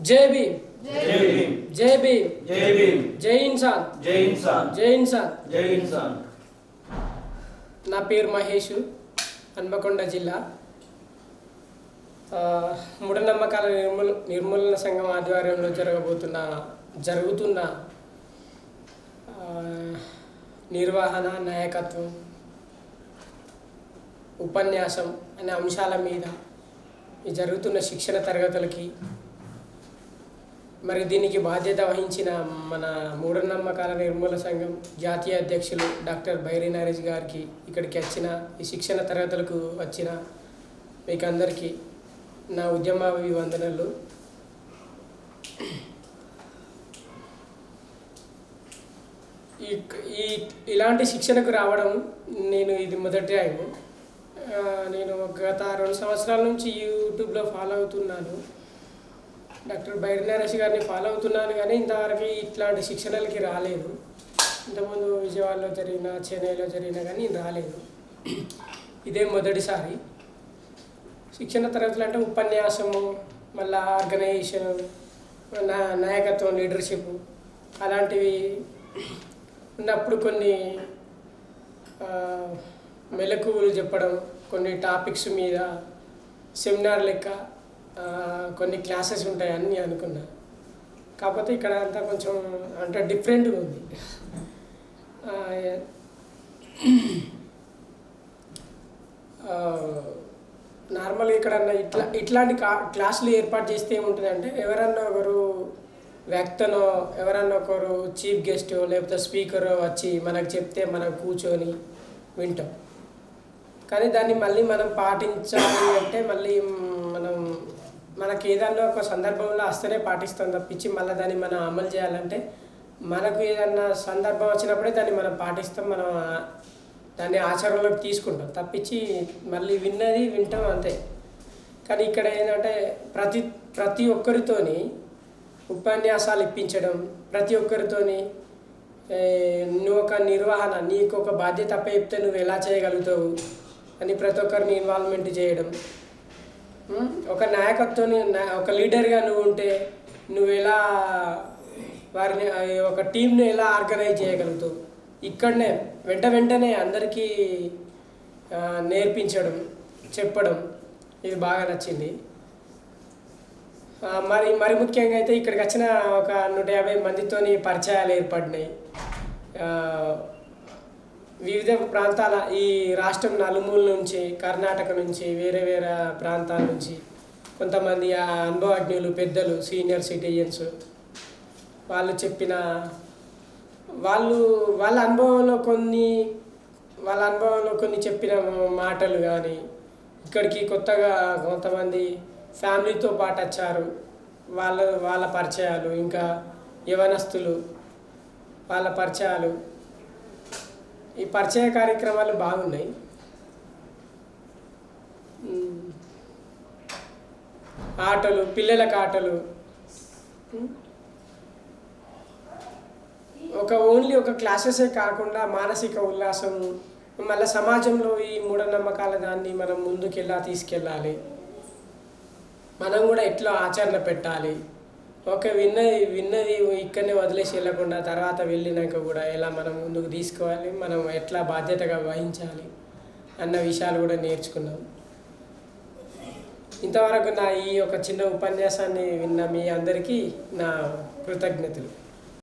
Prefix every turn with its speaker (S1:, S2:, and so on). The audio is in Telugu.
S1: జై భీమ్.
S2: జై భీమ్.
S1: జై భీమ్.
S2: జై
S1: ఇన్సాన్.
S2: జై ఇన్సాన్.
S1: జై ఇన్సాన్.
S2: జై ఇన్సాన్.
S1: నా పేరు మహేష్ హన్మకొండ జిల్లా. మూఢనమ్మకాల నిర్మూల నిర్మూలన సంఘం ఆధ్వర్యంలో జరగబోతున్న జరుగుతున్న నిర్వహణ నాయకత్వం ఉపన్యాసం అనే అంశాల మీద జరుగుతున్న శిక్షణ తరగతులకి మరి దీనికి బాధ్యత వహించిన మన మూఢనమ్మకాల నిర్మూల సంఘం జాతీయ అధ్యక్షులు డాక్టర్ బైరీ నరేష్ గారికి ఇక్కడికి వచ్చిన ఈ శిక్షణ తరగతులకు వచ్చిన మీకు అందరికీ నా ఉద్యమభివందనలు. ఈ ఈ ఇలాంటి శిక్షణకు రావడం నేను ఇది మొదటి టైం నేను గత రెండు సంవత్సరాల నుంచి యూట్యూబ్లో ఫాలో అవుతున్నాను. డాక్టర్ బైరి నరేష్ గారిని ఫాలో అవుతున్నాను కానీ ఇంతవరకు ఇట్లాంటి శిక్షణలకి రాలేదు. ఇంతకుముందు విజయవాడలో జరిగిన చెన్నైలో జరిగిన కానీ రాలేదు. ఇదే మొదటిసారి. శిక్షణ తరగతులు అంటే ఉపన్యాసము మళ్ళీ ఆర్గనైజేషన్ నా నాయకత్వం లీడర్షిప్ అలాంటివి ఉన్నప్పుడు కొన్ని మెలకువలు చెప్పడం కొన్ని టాపిక్స్ మీద సెమినార్ లెక్క కొన్ని క్లాసెస్ ఉంటాయని అనుకున్నా. కాకపోతే ఇక్కడ అంతా కొంచెం అంటే డిఫరెంట్గా ఉంది. నార్మల్గా ఇక్కడ ఇట్లా ఇట్లాంటి కా క్లాసులు ఏర్పాటు చేస్తే ఏముంటుందంటే ఎవరన్నా ఒకరు వ్యక్తనో ఎవరన్నా ఒకరు చీఫ్ గెస్ట్ లేకపోతే స్పీకర్ వచ్చి మనకు చెప్తే మనం కూర్చొని వింటాం. కానీ దాన్ని మళ్ళీ మనం పాటించాలి అంటే మళ్ళీ మనకి ఏదన్నా ఒక సందర్భంలో వస్తేనే పాటిస్తాం తప్పించి మళ్ళీ దాన్ని మనం అమలు చేయాలంటే మనకు ఏదన్నా సందర్భం వచ్చినప్పుడే దాన్ని మనం పాటిస్తాం మనం దాన్ని ఆచరణలోకి తీసుకుంటాం. తప్పించి మళ్ళీ విన్నది వింటాం అంతే. కానీ ఇక్కడ ఏంటంటే ప్రతి ప్రతి ఒక్కరితోని ఉపన్యాసాలు ఇప్పించడం ప్రతి ఒక్కరితోని నువ్వు ఒక నిర్వహణ నీకు ఒక బాధ్యత అప్ప చెప్తే నువ్వు ఎలా చేయగలుగుతావు అని ప్రతి ఒక్కరిని ఇన్వాల్వ్మెంట్ చేయడం ఒక నాయకత్వం ఒక లీడర్గా నువ్వు ఉంటే నువ్వు ఎలా వారిని ఒక టీంని ఎలా ఆర్గనైజ్ చేయగలుగుతావు? ఇక్కడనే వెంట వెంటనే అందరికీ నేర్పించడం చెప్పడం ఇది బాగా నచ్చింది. మరి మరి ముఖ్యంగా అయితే ఇక్కడికి వచ్చిన ఒక నూట యాభై మందితోని పరిచయాలు ఏర్పడినాయి. వివిధ ప్రాంతాల ఈ రాష్ట్రం నలుమూల నుంచి కర్ణాటక నుంచి వేరే వేరే ప్రాంతాల నుంచి కొంతమంది ఆ అనుభవజ్ఞులు పెద్దలు సీనియర్ సిటిజన్స్ వాళ్ళు చెప్పిన వాళ్ళు వాళ్ళ అనుభవంలో కొన్ని వాళ్ళ అనుభవంలో కొన్ని చెప్పిన మాటలు కానీ ఇక్కడికి కొత్తగా కొంతమంది ఫ్యామిలీతో పాటు వచ్చారు. వాళ్ళ వాళ్ళ పరిచయాలు ఇంకా యవనస్తులు వాళ్ళ పరిచయాలు ఈ పరిచయ కార్యక్రమాలు బాగున్నాయి. ఆటలు పిల్లలకు ఆటలు. ఒక ఓన్లీ ఒక క్లాసెసే కాకుండా మానసిక ఉల్లాసం మళ్ళీ సమాజంలో ఈ మూఢనమ్మకాల దాన్ని మనం ముందుకెళ్ళా తీసుకెళ్ళాలి. మనం కూడా ఎట్లా ఆచరణ పెట్టాలి. ఒక విన్నది విన్నది ఇక్కడనే వదిలేసి వెళ్ళకుండా తర్వాత వెళ్ళినాక కూడా ఎలా మనం ముందుకు తీసుకోవాలి మనం ఎట్లా బాధ్యతగా వహించాలి అన్న విషయాలు కూడా నేర్చుకున్నాం. ఇంతవరకు నా ఈ ఒక చిన్న ఉపన్యాసాన్ని విన్న మీ అందరికీ నా కృతజ్ఞతలు.